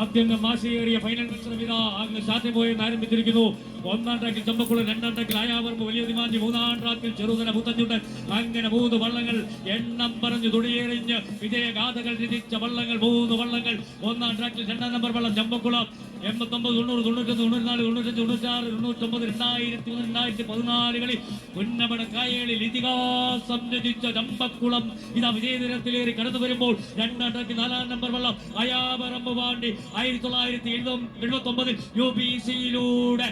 ആദ്യംഗം വാശിയേറിയ ഫൈനൽ മത്സരം ഇതാ അങ്ങ് ശാറ്റപോയെന്ന് ആരംഭിച്ചിരിക്കുന്നു. ഒന്നാം ട്രാക്കിൽ ചമ്പക്കുളം രണ്ടാം ട്രാക്കിൽ ആയാവർമ്മ വലിയ ദിമാഞ്ചി മൂന്നാം ട്രാക്കിൽ ചെറുതല പുത്തഞ്ഞുണ്ട് അങ്ങനെ മൂന്ന് വള്ളങ്ങൾ എണ്ണം പറഞ്ഞു തുടിയെറിഞ്ഞ് വിജയഗാഥകൾ രചിച്ച വള്ളങ്ങൾ മൂന്ന് വള്ളങ്ങൾ. ഒന്നാം ട്രാക്കിൽ രണ്ടാം നമ്പർ വള്ളം ചമ്പക്കുളം. എൺപത്തൊമ്പത് തൊണ്ണൂറ് തൊണ്ണൂറ്റൊന്ന് തൊണ്ണൂറ്റിനാല് തൊണ്ണൂറ്റഞ്ച് തൊണ്ണൂറ്റാറ് തൊണ്ണൂറ്റൊമ്പത് രണ്ടായിരത്തി മൂന്ന് രണ്ടായിരത്തി പതിനാലുകളിൽ പുന്നമട കായലിൽ ഇതിഹാസം രചിച്ച ചമ്പക്കുളം. ഇതാ വിജയനിരത്തിലേറി കടന്നു വരുമ്പോൾ രണ്ടാം ട്രാക്കിൽ നാലാം നമ്പർ വള്ളം. അയാപറമ്പ് പാണ്ടി ആയിരത്തി തൊള്ളായിരത്തി എഴുപത്തി ഒമ്പതിൽ യു പി സിയിലൂടെ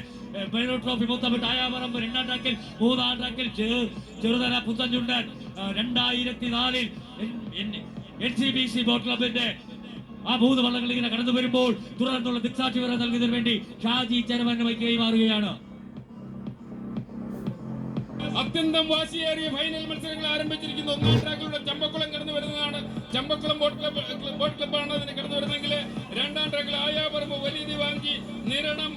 ട്രോഫി മൊത്തപ്പെട്ട് ആയാപറമ്പ് രണ്ടാം ട്രാക്കിൽ മൂന്നാം ട്രാക്കിൽ ചെറുതല പുത്തഞ്ചുണ്ടൻ രണ്ടായിരത്തി നാലിൽ N C B C boat ക്ലബിന്റെ ആ മൂന്ന് വള്ളങ്ങൾ ഇങ്ങനെ കടന്നു വരുമ്പോൾ തുടർന്നുള്ള ദിക്സാക്ഷി വരെ നൽകുന്നതിന് വേണ്ടി ഷാജി വൈകി മാറുകയാണ് അത്യന്തം വാശിയേറിയ ഫൈനൽ മത്സരങ്ങൾ ആരംഭിച്ചിരിക്കുന്നു. ഒന്നാം ട്രാക്കിലൂടെ ചമ്പക്കുളം കടന്നു വരുന്നതാണ്. ചമ്പക്കുളം ബോട്ട് ക്ലബ് ബോട്ട് ക്ലബ്ബാണ് അതിന് കടന്നു വരുന്നതെങ്കിൽ രണ്ടാം ട്രാക്കിൽ ആയാപറമ്പ് വലിയ ദിവാങ്കി നിരണം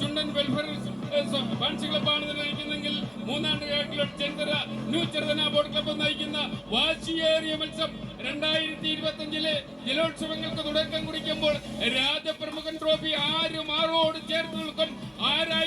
ചുണ്ടൻ വെൽഫെയർ ഫാൻസി ക്ലബ്ബാണ് മൂന്നാം ട്രാക്കിലൂടെ Cheruthana new Cheruthana boat club നയിക്കുന്ന വാശിയേറിയ മത്സരം രണ്ടായിരത്തി ഇരുപത്തി അഞ്ചിലെ ജലോത്സവങ്ങൾക്ക് തുടക്കം കുറിക്കുമ്പോൾ രാജപ്രമുഖൻ ട്രോഫി ആര് ആറോട് ചേർത്ത് നിൽക്കും.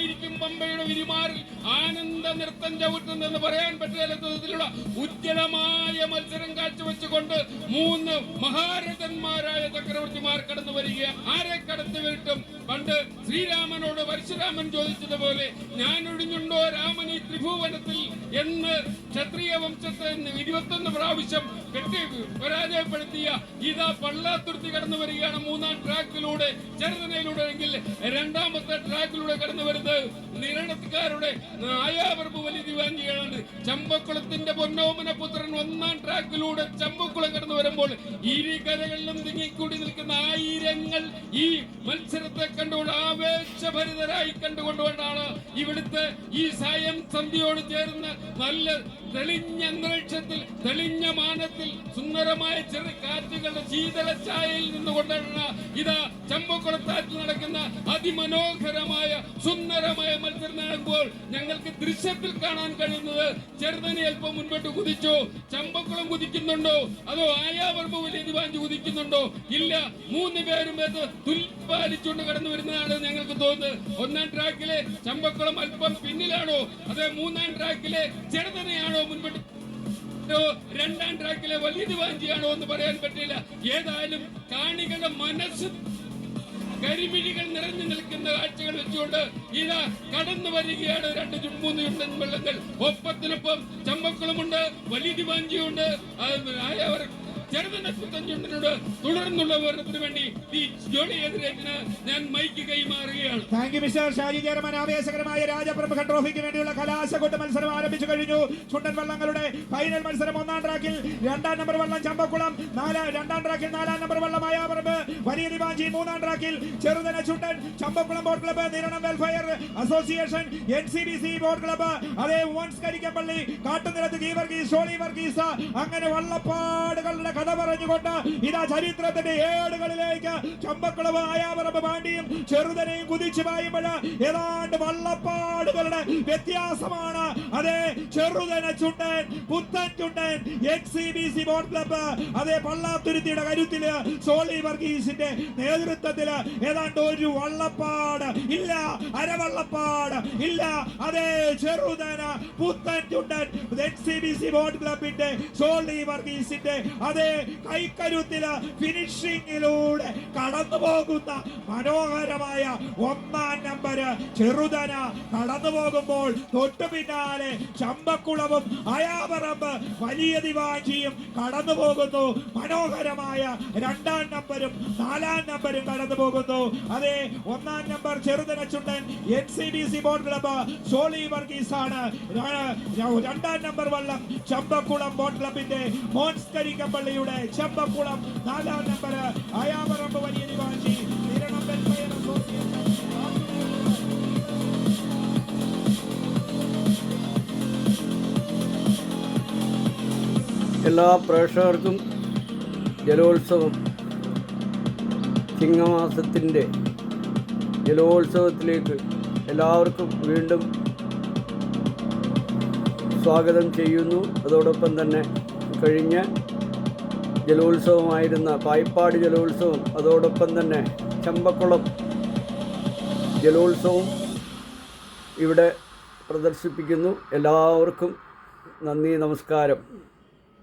ആരായിരിക്കും പമ്പയുടെ വിരിമാറിൽ ആനന്ദ നൃത്തം ചവിട്ടുന്നെന്ന് പറയാൻ പറ്റുന്ന ഉജ്ജ്വലമായ മത്സരം കാഴ്ചവെച്ചുകൊണ്ട് മൂന്ന് മഹാരഥന്മാരായ ചക്രവർത്തിമാർ കടന്നു വരിക ആരെ കടന്നു വരട്ടും പണ്ട് ശ്രീരാമനോട് പരശുരാമൻ ചോദിച്ചതുപോലെ ഞാൻ ഒഴിഞ്ഞുണ്ടോ രാമൻ ഈ ത്രിഭുവനത്തിൽ? എന്ന് ക്ഷത്രിയ വംശത്തെ ഇരുപത്തൊന്ന് പ്രാവശ്യം കെട്ടി പരാജയപ്പെടുത്തിയ ഇതാ പള്ളാത്തുരുത്തി കടന്നു വരികയാണ് മൂന്നാം ട്രാക്കിലൂടെ ചെറുതനയിലൂടെ എങ്കിൽ രണ്ടാമത്തെ ട്രാക്കിലൂടെ കടന്നു വരുന്നത് നിരണക്കാരുടെ ആയാവർപ്പ് വലിയ ദിവാഞ്ചികളാണ് ചമ്പക്കുളത്തിന്റെ പൊന്നോമന പുത്രൻ ഒന്നാം ട്രാക്കിലൂടെ ചമ്പക്കുളം കടന്നു വരുമ്പോൾ ഇരുകരകളിലും തിങ്ങിക്കൂടി നിൽക്കുന്ന ആയിരങ്ങൾ ഈ മത്സരത്തെ കണ്ടുകൊണ്ട് ആവേശഭരിതരായി കണ്ടുകൊണ്ടുകൊണ്ടാണ് ഇവിടുത്തെ ഈ സായം സന്ധ്യയോട് ചേർന്ന് നല്ല തെളിഞ്ഞ അന്തരീക്ഷത്തിൽ തെളിഞ്ഞ മാനത്തിൽ സുന്ദരമായ ചെറു കാറ്റുകളുടെ ശീതള ഛായയിൽ നിന്നുകൊണ്ടാണ് ഇതാ ചമ്പക്കുളത്താറ്റിൽ നടക്കുന്ന അതിമനോഹരമായ സുന്ദരമായ മത്സരം നടക്കുമ്പോൾ ഞങ്ങൾക്ക് ദൃശ്യത്തിൽ കാണാൻ കഴിയുന്നത് ചെറുതനെ അല്പം മുൻപോട്ട് കുതിച്ചോ. ചമ്പക്കുളം കുതിക്കുന്നുണ്ടോ? അതോ ആയാവർമ്മ വലിയ ദിവാഞ്ചി കുതിക്കുന്നുണ്ടോ? ഇല്ല. മൂന്ന് പേരും അത് തുൽപാലിച്ചുകൊണ്ട് കടന്നു വരുന്നതാണ് ഞങ്ങൾക്ക് തോന്നുന്നത്. ഒന്നാം ട്രാക്കിലെ ചമ്പക്കുളം അല്പം പിന്നിലാണോ? അതെ മൂന്നാം ട്രാക്കിലെ ചെറുതനെയാണോ മുൻപിട്ട്? രണ്ടാം ട്രാക്കിലെ വലിയ ദിവാഞ്ചിയാണോ എന്ന് പറയാൻ പറ്റില്ല. ഏതായാലും കാണികളുടെ മനസ്സ് കരിമിഴികൾ നിറഞ്ഞു നിൽക്കുന്ന കാഴ്ചകൾ വെച്ചുകൊണ്ട് ഇതാ കടന്നു വരികയാണ് രണ്ട് മൂന്ന് ചുണ്ടൻ വെള്ളങ്ങൾ. ഒപ്പത്തിനൊപ്പം ചമ്പക്കുളമുണ്ട് വലിയ ദിവാഞ്ചിയുണ്ട്. ആയവർ ചെറുതന പുത്തഞ്ചുണ്ടനോട് തുടർന്നുള്ള വിവരണത്തിന് വേണ്ടി ഈ ജോലി എതിരേറ്റിന് ഞാൻ mike കൈമാറുകയാണ്. Thank you mister Shaji chairman ആവേശകരമായ രാജപ്രമുഖ ട്രോഫിക്ക് വേണ്ടിയുള്ള കലാശക്കൊട്ട് മത്സരം ആരംഭിച്ചു കഴിഞ്ഞു. ചുണ്ടൻ വള്ളങ്ങളുടെ ഫൈനൽ മത്സരം ഒന്നാം ട്രാക്കിൽ രണ്ടാം നമ്പർ വള്ളം ചമ്പക്കുളം നാലാം രണ്ടാം ട്രാക്കിൽ നാലാം നമ്പർ വള്ളം ആയാപറമ്പ് വലിയ ദിവാഞ്ചി മൂന്നാം ട്രാക്കിൽ Cheruthana Chundan Champakulam boat club Niranam welfare association N C B C boat club അതേ വൺസ് കരിക്കപ്പള്ളി കാട്ടുനിരത്ത് ഗീവർഗീസ് ഷോളി വർഗീസ് അങ്ങനെ വള്ളപ്പാടുകളുടെ കഥ പറഞ്ഞുകൊണ്ട് ഇതാ ചരിത്രത്തിന്റെ ഏടുകളിലേക്ക് ചമ്പക്കുളവ് ആയാപറമ്പ് പാണ്ടിയും ചെറുതനെയും കുതിച്ചു പായുമ്പോൾ ഏതാണ്ട് വള്ളപ്പാടുകളുടെ വ്യത്യാസമാണ്. അതെ Cheruthana Chundan Puthan Chundan X C B C club അതെ പള്ളാത്തുരുത്തിയുടെ കരുത്തിൽ സോളി വർഗീസിന്റെ നേതൃത്വത്തിൽ ഏതാണ്ട് ഒരു വള്ളപ്പാട്. ഇല്ല അരവള്ളപ്പാട്. ഇല്ല അതെ Cheruthana Puthan Chundan X C B C boat ക്ലബിന്റെ സോളി വർഗീസിന്റെ അതേ കൈക്കരുത്തിൽ ഫിനിഷിംഗിലൂടെ കടന്നു പോകുന്ന മനോഹരമായ ഒന്നാം നമ്പര് ചെറുതന കടന്നു പോകുമ്പോൾ തൊട്ടു പിന്നാലെ ചമ്പക്കുളവും അയാപറമ്പ് വലിയ ദിവാഞ്ചിയും കടന്നു പോകുന്നു. മനോഹരമായ രണ്ടാം നമ്പരും നാലാം നമ്പരും കടന്നു പോകുന്നു. അതെ ഒന്നാം number Cheruthana Chundan N C D C boat club Soli Varghese ആണ് രണ്ടാം നമ്പർ വള്ളം ചമ്പക്കുളം ബോട്ട് ക്ലബിന്റെ മോൻസ് കരിക്കപ്പള്ളിയുടെ ചമ്പക്കുളം നാലാം നമ്പർ അയാപറമ്പ് വലിയ ദിവാഞ്ചി. എല്ലാ പ്രേക്ഷകർക്കും ജലോത്സവം. ചിങ്ങമാസത്തിന്റെ ജലോത്സവത്തിലേക്ക് എല്ലാവർക്കും വീണ്ടും സ്വാഗതം ചെയ്യുന്നു. അതോടൊപ്പം തന്നെ കഴിഞ്ഞ ജലോത്സവമായിരുന്ന പായിപ്പാട് ജലോത്സവം അതോടൊപ്പം തന്നെ ചമ്പക്കുളം ജലോത്സവം ഇവിടെ പ്രദർശിപ്പിക്കുന്നു. എല്ലാവർക്കും നന്ദി നമസ്കാരം.